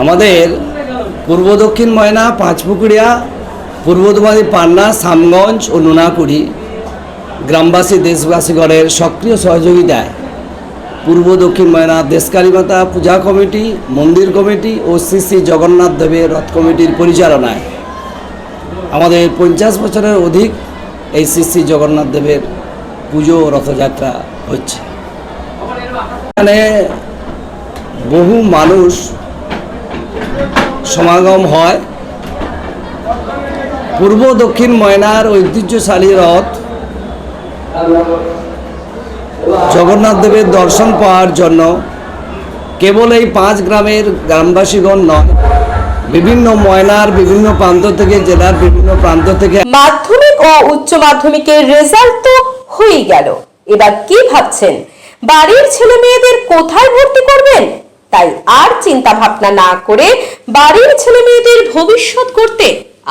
আমাদের পূর্ব দক্ষিণ ময়না পাঁচপুকুরিয়া পূর্বদমাদি পান্না সামগঞ্জ ও নোনাকুড়ি গ্রামবাসী দেশবাসীগণের সক্রিয় সহযোগিতায় পূর্ব দক্ষিণ ময়না দেশকালী মাতা পূজা কমিটি, মন্দির কমিটি ও শ্রী শ্রী জগন্নাথ দেবের রথ কমিটির পরিচালনায়। আমাদের পঞ্চাশ বছরের অধিক এই শ্রী শ্রী জগন্নাথ দেবের পুজো রথযাত্রা হচ্ছে। এখানে বহু মানুষ সমাগম হয়। পূর্ব দক্ষিণ ময়নার ঐতিহ্যশালী রথ জগন্নাথ দেবের দর্শন পাওয়ার জন্য কেবল এই পাঁচ গ্রামের গ্রামবাসীগণ নয়, বিভিন্ন ময়নার বিভিন্ন প্রান্ত থেকে, জেলার বিভিন্ন প্রান্ত থেকে মাধ্যমিক ও উচ্চ মাধ্যমিকের রেজাল্ট তো হয়েই গেল। এবার কি ভাবছেন? বাড়ির ছেলে মেয়েদের কোথায় ভর্তি করবেন? তাই আর চিন্তা ভাবনা না করে বাড়ির ছেলে মেয়েদের ভবিষ্যৎ করতে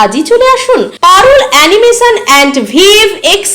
আজই চলে আসুন। Parul animation and VF x